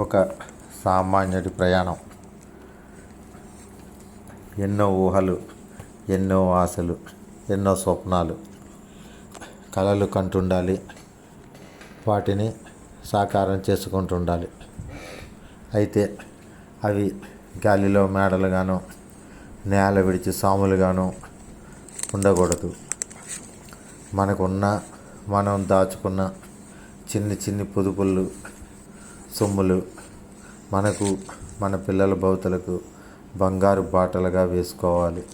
ఒక సామాన్యుడి ప్రయాణం. ఎన్నో ఊహలు ఎన్నో ఆశలు ఎన్నో స్వప్నాలు కలలు కంటుండాలి వాటిని సాకారం చేసుకుంటుండాలి. అయితే అవి గాలిలో మేడలుగాను నేల విడిచి సాములుగాను ఉండకూడదు. మనకున్న మనం దాచుకున్న చిన్ని చిన్ని పొదుపులు సొమ్ములు. మనకు మన పిల్లల భవితలకు బంగారు బాటలుగా వేసుకోవాలి.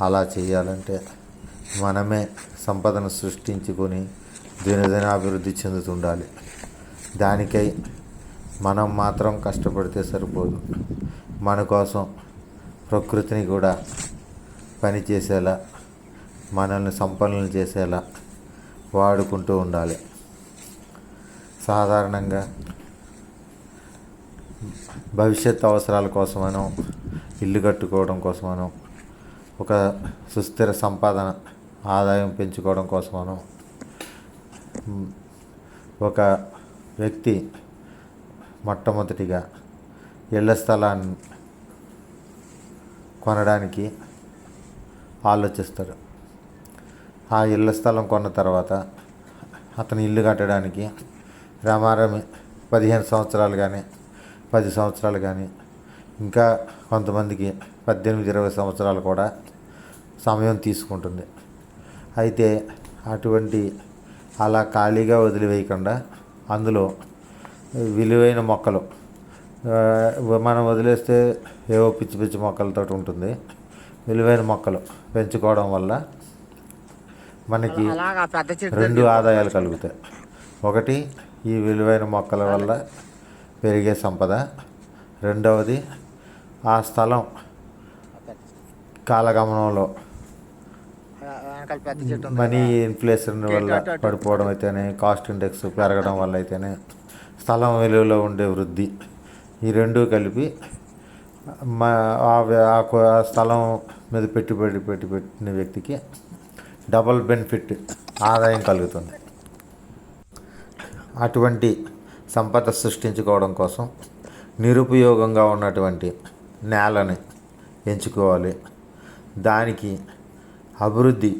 అలా చేయాలంటే మనమే సంపదను సృష్టించుకొని దినదిన అభివృద్ధి చెందుతుండాలి. దానికై మనం మాత్రం కష్టపడితే సరిపోదు. మన కోసం ప్రకృతిని కూడా పని చేసేలా మనల్ని సంపన్నులు చేసేలా వాడుకుంటూ ఉండాలి. సాధారణంగా భవిష్యత్ అవసరాల కోసమనో ఇల్లు కట్టుకోవడం కోసమనో ఒక సుస్థిర సంపాదన ఆదాయం పెంచుకోవడం కోసమనో ఒక వ్యక్తి మొట్టమొదటిగా ఇళ్ళ స్థలాన్ని కొనడానికి ఆలోచిస్తాడు. ఆ ఇళ్ళ స్థలం కొన్న తర్వాత అతను ఇల్లు కట్టడానికి రమారమి పదిహేను సంవత్సరాలు కానీ పది సంవత్సరాలు కానీ ఇంకా కొంతమందికి పద్దెనిమిది ఇరవై సంవత్సరాలు కూడా సమయం తీసుకుంటుంది. అయితే అటువంటి అలా ఖాళీగా వదిలివేయకుండా అందులో విలువైన మొక్కలు మనం వదిలేస్తే ఏవో పిచ్చి పిచ్చి మొక్కలతో ఉంటుంది. విలువైన మొక్కలు పెంచుకోవడం వల్ల మనకి రెండు ఆదాయాలు కలుగుతాయి. ఒకటి ఈ విలువైన మొక్కల వల్ల పెరిగే సంపద. రెండవది ఆ స్థలం కాలగమనంలో మనీ ఇన్ఫ్లేషన్ వల్ల పడిపోవడం అయితేనే కాస్ట్ ఇండెక్స్ పెరగడం వల్ల అయితేనే స్థలం విలువలో ఉండే వృద్ధి. ఈ రెండు కలిపి మా ఆ ఆ స్థలం మీద పెట్టుబడి పెట్టి పెట్టిన వ్యక్తికి డబల్ బెనిఫిట్ ఆదాయం కలుగుతుంది. అటువంటి సంపద సృష్టించుకోవడం కోసం నిరుపయోగంగా ఉన్నటువంటి నేలని ఎంచుకోవాలి. దానికి అభివృద్ధి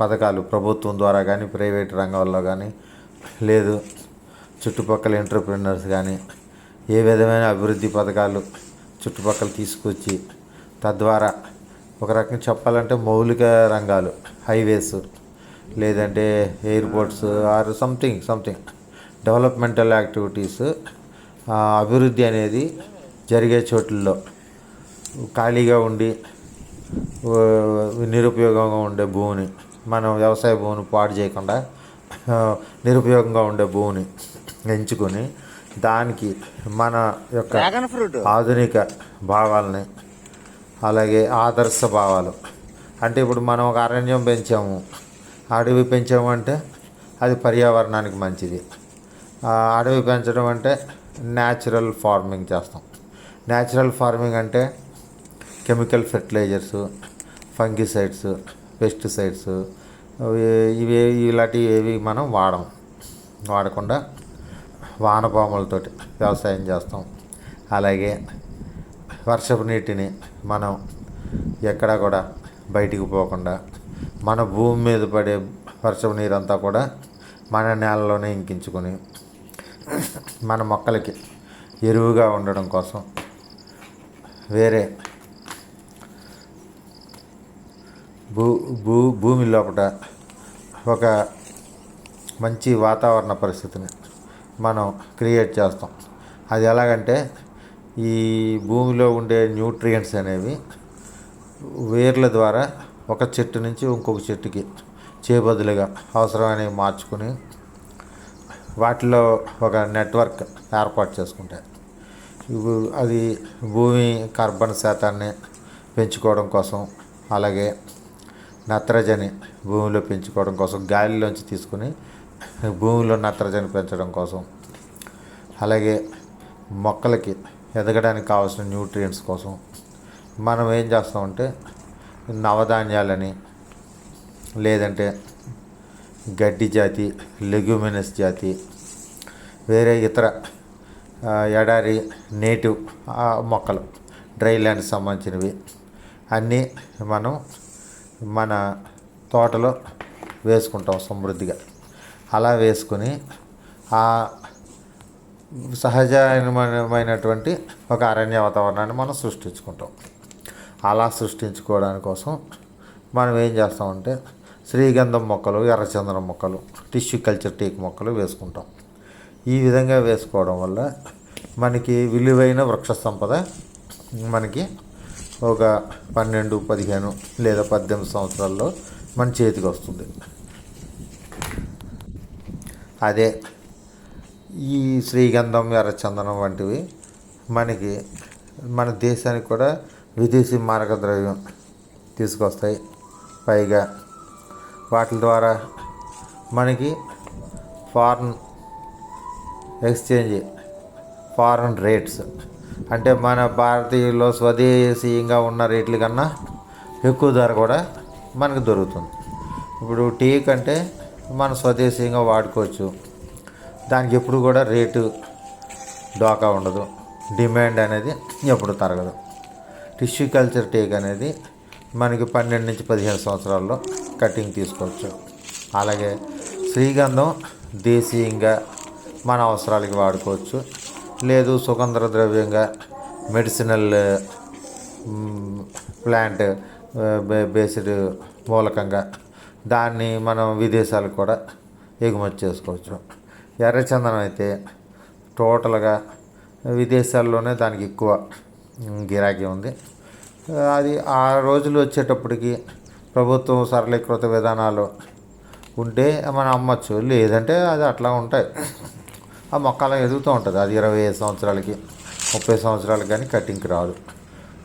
పథకాలు ప్రభుత్వం ద్వారా కానీ ప్రైవేట్ రంగంలో కానీ లేదు చుట్టుపక్కల ఎంటర్ప్రినర్స్ కానీ ఏ విధమైన అభివృద్ధి పథకాలు చుట్టుపక్కల తీసుకొచ్చి తద్వారా ఒక రకంగా చెప్పాలంటే మౌలిక రంగాలు హైవేస్ లేదంటే airports or something something. Developmental activities అభివృద్ధి అనేది జరిగే చోట్లలో. ఖాళీగా ఉండి నిరుపయోగంగా ఉండే భూమిని మనం వ్యవసాయ భూమిని పాడు చేయకుండా నిరుపయోగంగా ఉండే భూమిని ఎంచుకొని దానికి మన యొక్క ఆధునిక భావాలని అలాగే ఆదర్శ భావాలు. అంటే ఇప్పుడు మనం ఒక అరణ్యం పెంచాము. అడవి పెంచామంటే అది పర్యావరణానికి మంచిది. అడవి పెంచడం అంటే న్యాచురల్ ఫార్మింగ్ చేస్తాం. న్యాచురల్ ఫార్మింగ్ అంటే కెమికల్ ఫెర్టిలైజర్స్ ఫంగిసైడ్స్ పెస్టిసైడ్స్ ఇవి ఇలాంటివి ఏవి మనం వాడం. వాడకుండా వానపాములతోటి వ్యవసాయం చేస్తాం. అలాగే వర్షపు నీటిని మనం ఎక్కడా కూడా బయటికి పోకుండా మన భూమి మీద పడే వర్షపు నీరంతా కూడా మన నేలలోనే ఇంకించుకొని మన మొక్కలకి ఎరువుగా ఉండడం కోసం వేరే భూ భూ భూమి లోపల ఒక మంచి వాతావరణ పరిస్థితిని మనం క్రియేట్ చేస్తాం. అది ఎలాగంటే ఈ భూమిలో ఉండే న్యూట్రియంట్స్ అనేవి వేర్ల ద్వారా ఒక చెట్టు నుంచి ఇంకొక చెట్టుకి చేబదులుగా అవసరమైనవి మార్చుకుని వాటిలో ఒక నెట్వర్క్ ఏర్పాటు చేసుకుంటాయి అది భూమి కార్బన్ శాతాన్ని పెంచుకోవడం కోసం అలాగే నత్రజని భూమిలో పెంచుకోవడం కోసం గాలిలోంచి తీసుకుని భూమిలో నత్రజని పెంచడం కోసం అలాగే మొక్కలకి ఎదగడానికి కావాల్సిన న్యూట్రియంట్స్ కోసం. మనం ఏం చేస్తామంటే నవధాన్యాలని లేదంటే గడ్డి జాతి లెగ్యూమినస్ జాతి వేరే ఇతర ఎడారి నేటివ్ మొక్కలు డ్రై ల్యాండ్ సంబంధించినవి. అన్నీ మనం మన తోటలో వేసుకుంటాం సమృద్ధిగా. అలా వేసుకుని ఆ సహజమైనటువంటి ఒక అరణ్య వాతావరణాన్ని మనం సృష్టించుకుంటాం. అలా సృష్టించుకోవడానికి కోసం మనం ఏం చేస్తామంటే శ్రీగంధం మొక్కలు ఎర్రచందనం మొక్కలు టిష్యూ కల్చర్ టేక్ మొక్కలు వేసుకుంటాం. ఈ విధంగా వేసుకోవడం వల్ల మనకి విలువైన వృక్ష సంపద మనకి ఒక పన్నెండు పదిహేను లేదా పద్దెనిమిది సంవత్సరాల్లో మన చేతికి వస్తుంది. అదే ఈ శ్రీగంధం ఎర్రచందనం వంటివి మనకి మన దేశానికి కూడా విదేశీ మారక ద్రవ్యం తీసుకొస్తాయి. పైగా వాటి ద్వారా మనకి ఫారిన్ ఎక్స్చేంజ్ ఫారెన్ రేట్స్ అంటే మన భారతీయుల్లో స్వదేశీయంగా ఉన్న రేట్ల కన్నా ఎక్కువ ధర కూడా మనకు దొరుకుతుంది. ఇప్పుడు టీ కంటే మనం స్వదేశీయంగా వాడుకోవచ్చు. దానికి ఎప్పుడు కూడా రేటు డోకా ఉండదు. డిమాండ్ అనేది ఎప్పుడు తరగదు. టిష్యూ కల్చర్ టేక్ అనేది మనకి పన్నెండు నుంచి పదిహేను సంవత్సరాల్లో కటింగ్ తీసుకోవచ్చు. అలాగే శ్రీగంధం దేశీయంగా మన అవసరాలకి వాడుకోవచ్చు. లేదు సుగంధ ద్రవ్యంగా మెడిసినల్ ప్లాంట్ బే- బేస్డ్ మూలకంగా దాన్ని మనం విదేశాలకు కూడా ఎగుమతి చేసుకోవచ్చు. ఎర్రచందనం అయితే టోటల్గా విదేశాల్లోనే దానికి ఎక్కువ గిరాకీ ఉంది. అది ఆ రోజులు వచ్చేటప్పటికి ప్రభుత్వం సరళీకృత విధానాలు ఉంటే మనం అమ్మచ్చు. లేదంటే అది అట్లా ఉంటాయి. ఆ మొక్క అలా ఎదుగుతూ ఉంటుంది. అది ఇరవై ఐదు సంవత్సరాలకి ముప్పై సంవత్సరాలకి కానీ కటింగ్కి రాదు.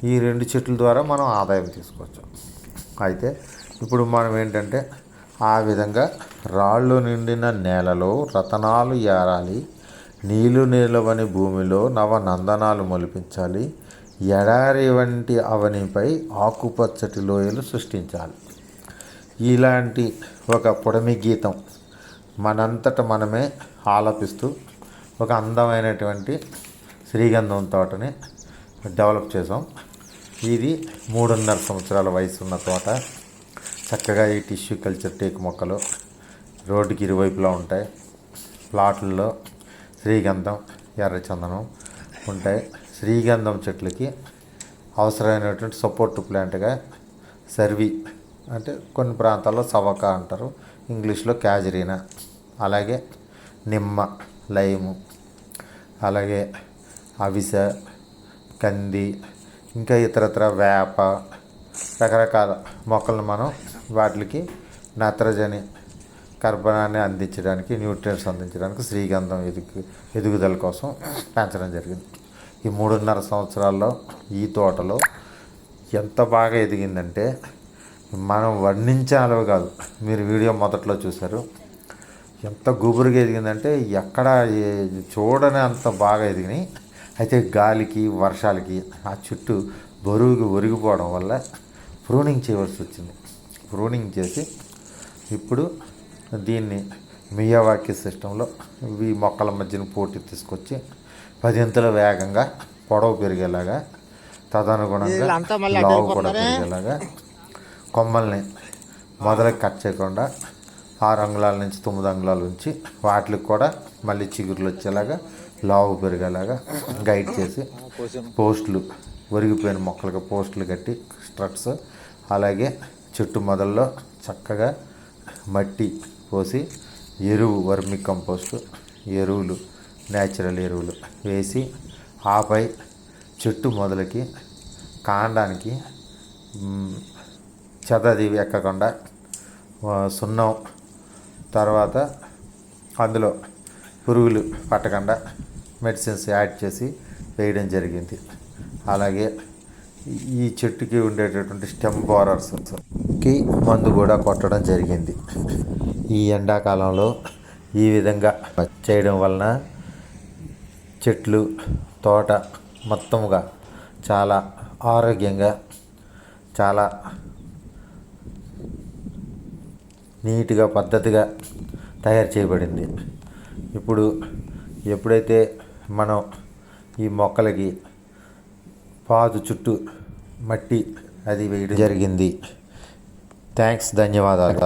ఈ రెండు చెట్ల ద్వారా మనం ఆదాయం తీసుకోవచ్చు. అయితే ఇప్పుడు మనం ఏంటంటే ఆ విధంగా రాళ్ళు నిండిన నేలలో రతనాలు ఏరాలి నీళ్ళు నిలవని భూమిలో నవ నందనాలు మొలిపించాలి ఎడారి వంటి అవనిపై ఆకుపచ్చటి లోయలు సృష్టించాలి. ఇలాంటి ఒక పొడమి గీతం మనంతట మనమే ఆలపిస్తూ ఒక అందమైనటువంటి శ్రీగంధం తోటని డెవలప్ చేసాం ఇది మూడున్నర సంవత్సరాల వయసు ఉన్న తోట. చక్కగా ఈ టిష్యూ కల్చర్ టేక్ మొక్కలు రోడ్డుకి ఇరువైపులా ఉంటాయి. ప్లాట్లలో శ్రీగంధం ఎర్రచందనం ఉంటాయి. శ్రీగంధం చెట్లకి అవసరమైనటువంటి సపోర్ట్ ప్లాంట్గా సర్వి అంటే కొన్ని ప్రాంతాల్లో సవక అంటారు. ఇంగ్లీష్లో క్యాజరీనా. అలాగే నిమ్మ లైము. అలాగే అవిస కంది ఇంకా ఇతరత్ర వేప. రకరకాల మొక్కలను మనం వాటికి నత్రజని కర్బనాన్ని అందించడానికి న్యూట్రియన్స్ అందించడానికి శ్రీగంధం ఎదుగు ఎదుగుదల కోసం పెంచడం జరిగింది. ఈ మూడున్నర సంవత్సరాల్లో ఈ తోటలో ఎంత బాగా ఎదిగిందంటే మనం వర్ణించాలో కాదు. మీరు వీడియో మొదట్లో చూశారు. ఎంత గుబురుగా ఎదిగిందంటే ఎక్కడ చూడని అంత బాగా ఎదిగినాయి. అయితే గాలికి వర్షాలకి ఆ చుట్టూ బరువుకి ఒరిగిపోవడం వల్ల ప్రూనింగ్ చేయవలసి వచ్చింది. ప్రూనింగ్ చేసి ఇప్పుడు దీన్ని మియావాకి సిస్టంలో ఈ మొక్కల మధ్యన పోటీ తీసుకొచ్చి పదింతల వేగంగా పొడవు పెరిగేలాగా తదనుగుణంగా లావు కూడా? పెరిగేలాగా కొమ్మల్ని మొదలకి కట్ చేయకుండా ఆరు అంగుళాల నుంచి తొమ్మిది అంగుళాలు ఉంచి వాటికి కూడా మళ్ళీ చిగురులు వచ్చేలాగా లావు పెరిగేలాగా గైడ్ చేసి పోస్టులు ఒరిగిపోయిన మొక్కలకు పోస్టులు కట్టి స్ట్రట్స్ అలాగే చెట్టు మొదల్లో చక్కగా మట్టి పోసి ఎరువు వర్మి కంపోస్టు ఎరువులు నేచురల్ ఎరువులు వేసి ఆపై చెట్టు మొదలకి కాండానికి చెదది ఎక్కకుండా సున్నం తర్వాత అందులో పురుగులు పట్టకుండా మెడిసిన్స్ యాడ్ చేసి వేయడం జరిగింది. అలాగే ఈ- ఈ చెట్టుకి ఉండేటటువంటి స్టెమ్ బోరర్స్కి మందు కూడా కొట్టడం జరిగింది. ఈ ఎండాకాలంలో ఈ విధంగా చేయడం వలన చెట్లు తోట మొత్తముగా చాలా ఆరోగ్యంగా చాలా నీట్గా పద్ధతిగా తయారు చేయబడింది. ఇప్పుడు ఎప్పుడైతే మనం ఈ మొక్కలకి పాదు చుట్టూ మట్టి అది వేయడం జరిగింది. థ్యాంక్స్ ధన్యవాదాలు.